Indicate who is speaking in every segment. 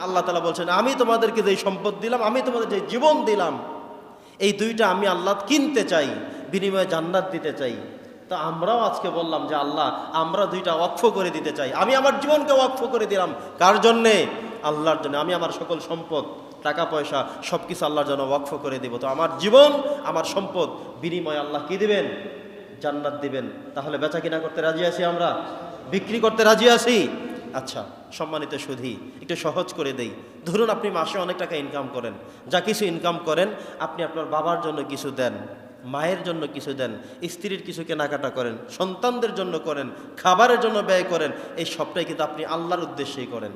Speaker 1: আল্লাহ তালা বলছেন, আমি তোমাদেরকে যে সম্পদ দিলাম, আমি তোমাদের যে জীবন দিলাম, এই দুইটা আমি আল্লাহ কিনতে চাই, বিনিময়ে জান্নাত দিতে চাই। তো আমরাও আজকে বললাম যে, আল্লাহ, আমরা দুইটা ওয়াকফ করে দিতে চাই। আমি আমার জীবনকে ওয়াকফ করে দিলাম। কার জন্যে? আল্লাহর জন্য। আমি আমার সকল সম্পদ, টাকা, পয়সা সব কিছু আল্লাহর জন্য ওয়াকফ করে দিব। তো আমার জীবন, আমার সম্পদ, বিনিময়ে আল্লাহ কি দিবেন? জান্নাত দিবেন। তাহলে বেচা কিনা করতে রাজি আছি আমরা? বিক্রি করতে রাজি আছি? আচ্ছা সম্মানিত সুধী, একটু সহজ করে দেই। ধরুন আপনি মাসে অনেক টাকা ইনকাম করেন। যা কিছু ইনকাম করেন, আপনি আপনার বাবার জন্য কিছু দেন, মায়ের জন্য কিছু দেন, স্ত্রীর কিছু কেনাকাটা করেন, সন্তানদের জন্য করেন, খাবারের জন্য ব্যয় করেন, এই সবটাই কিন্তু আপনি আল্লাহর উদ্দেশ্যেই করেন।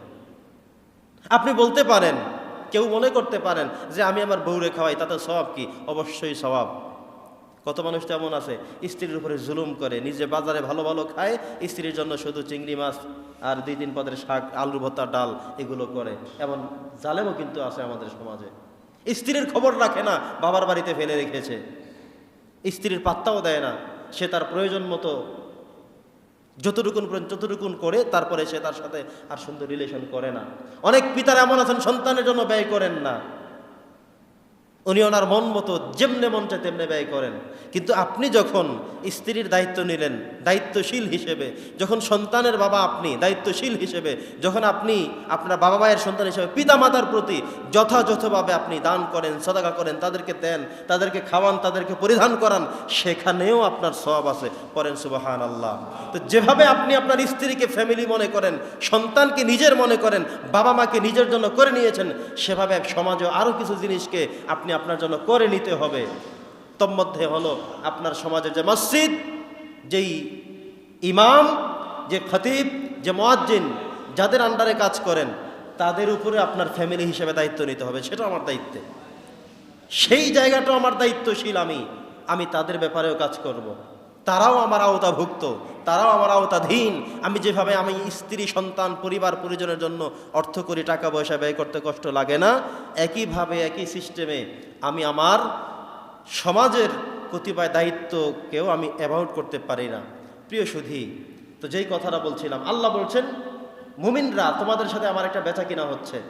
Speaker 1: আপনি বলতে পারেন, কেউ মনে করতে পারেন যে আমি আমার বউরে খাওয়াই, তাতে স্বভাব কি? অবশ্যই স্বভাব কত মানুষ তেমন আছে? স্ত্রীর উপরে জুলুম করে, নিজে বাজারে ভালো ভালো খায়, স্ত্রীর জন্য শুধু চিংড়ি মাছ আর দুই তিন পদের শাক আলু ভর্তা, ডাল এগুলো করে। এমন জালেমও কিন্তু আছে আমাদের সমাজে। স্ত্রীর খবর রাখে না, বাবার বাড়িতে ফেলে রেখেছে। স্ত্রীর পাত্তাও দেয় না, সে তার প্রয়োজন মতো যতটুকুন প্রয়োজন ততটুকুন করে, তারপরে সে তার সাথে আর সুন্দর রিলেশন করে না। অনেক পিতার এমন আছেন, সন্তানের জন্য ব্যয় করেন না। উনি ওনার মন মতো যেমনে মন চায় তেমনে ব্যয় করেন। কিন্তু আপনি যখন স্ত্রীর দায়িত্ব নিলেন, দায়িত্বশীল হিসেবে, যখন সন্তানের বাবা আপনি, দায়িত্বশীল হিসেবে, যখন আপনি আপনার বাবা মায়ের সন্তান হিসেবে পিতা মাতার প্রতি যথাযথভাবে আপনি দান করেন, সদাকা করেন, তাদেরকে দেন, তাদেরকে খাওয়ান, তাদেরকে পরিধান করান, সেখানেও আপনার সব আছে। করেন সুবাহান আল্লাহ তো যেভাবে আপনি আপনার স্ত্রীকে ফ্যামিলি মনে করেন, সন্তানকে নিজের মনে করেন, বাবা মাকে নিজের জন্য করে নিয়েছেন, সেভাবে সমাজে আরও কিছু জিনিসকে আপনি আপনার জন্য করে নিতে হবে। তন্মধ্যে হলো আপনার সমাজের যে মসজিদ, যেই ইমাম, যে খতিব, যে মোয়াজ্জিন, যাদের আন্ডারে কাজ করেন, তাদের উপরে আপনার ফ্যামিলি হিসেবে দায়িত্ব নিতে হবে। সেটা আমার দায়িত্বে। সেই জায়গাটা আমার দায়িত্বশীল আমি। আমি তাদের ব্যাপারেও কাজ করব। তারাও আমার আওতাভুক্ত, তারাও আমার আওতাধীন। আমি যেভাবে আমি স্ত্রী, সন্তান, পরিবার, পরিজনের জন্য অর্থ করি টাকা পয়সা ব্যয় করতে কষ্ট লাগে না, একইভাবে, একই সিস্টেমে আমি আমার সমাজের কতিপয় দায়িত্বকেও আমি অ্যাভাউট করতে পারি না। প্রিয় সুধি, তো যেই কথাটা বলছিলাম, আল্লাহ বলছেন, মুমিনরা, তোমাদের সাথে আমার একটা বেচা কিনা হচ্ছে।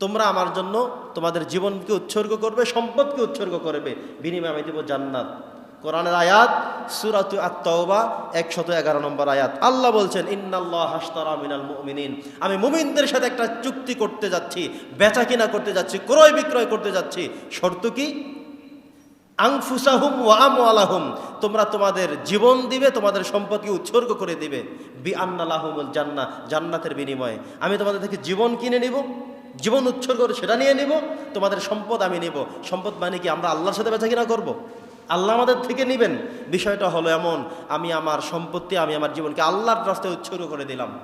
Speaker 1: তোমরা আমার জন্য তোমাদের জীবনকে উৎসর্গ করবে, সম্পদকে উৎসর্গ করবে। বিনিময়ে আমি দেব জান্নাত। কোরআনের আয়াত, সুরাত আত্মবা একশত এগারো নম্বর আয়াত। আল্লাহ বলছেন, ইন্নাল্লাহ হাস্তারা মিনাল মুমিনিন। আমি মুমিনদের সাথে একটা চুক্তি করতে যাচ্ছি বেচা কিনা করতে যাচ্ছি, ক্রয় বিক্রয় করতে যাচ্ছি। শর্ত কি? আংফুসাহুম ও আমওয়ালাহুম। তোমরা তোমাদের জীবন দিবে, তোমাদের সম্পদকে উৎসর্গ করে দিবে। বি আন্নালাহুমুল জান্না, জান্নাতের বিনিময়ে। আমি তোমাদের থেকে জীবন কিনে নিব, জীবন উৎসর্গ করে সেটা নিয়ে নিব, তোমাদের সম্পদ আমি নিব। সম্পদ মানে কি? আমরা আল্লাহর সাথে বেচা কিনা করব? আল্লাহ আমাদের থেকে নেবেন। বিষয়টা হলো এমন, আমি আমার সম্পত্তি, আমি আমার জীবনকে আল্লাহর রাস্তায় উৎসর্গ করে দিলাম।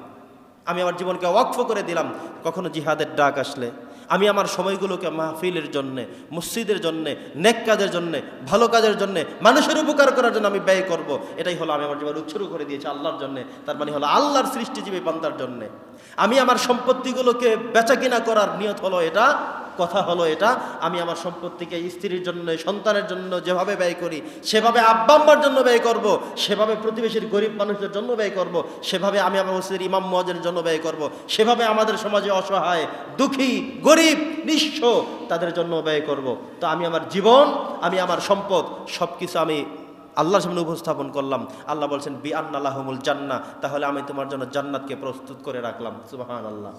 Speaker 1: আমি আমার জীবনকে ওয়াকফ করে দিলাম, কখনো জিহাদের ডাক আসলে। আমি আমার সময়গুলোকে মাহফিলের জন্যে, মসজিদের জন্যে, নেক কাজের জন্যে, ভালো কাজের জন্যে, মানুষের উপকার করার জন্য আমি ব্যয় করব। এটাই হলো আমি আমার জীবন উৎসর্গ করে দিয়েছি আল্লাহর জন্যে। তার মানে হলো আল্লাহর সৃষ্টিজীবী বান্দার জন্যে। আমি আমার সম্পত্তিগুলোকে বেচা কিনা করার নিয়ত হলো এটা। কথা হলো এটা, আমি আমার সম্পত্তিকে স্ত্রীর জন্য, সন্তানের জন্য যেভাবে ব্যয় করি, সেভাবে আব্বা আম্মার জন্য ব্যয় করব, সেভাবে প্রতিবেশীর গরিব মানুষদের জন্য ব্যয় করব, সেভাবে আমি আমার মসজিদের ইমাম মহাজের জন্য ব্যয় করব, সেভাবে আমাদের সমাজে অসহায়, দুঃখী, গরিব, নিঃস্ব তাদের জন্য ব্যয় করব। তো আমি আমার জীবন, আমি আমার সম্পদ সব কিছু আমি আল্লাহর সামনে উপস্থাপন করলাম। আল্লাহ বলছেন বি আন্নাল্লাহমুল জান্না তাহলে আমি তোমার জন্য জান্নাতকে প্রস্তুত করে রাখলাম। সুবাহান আল্লাহ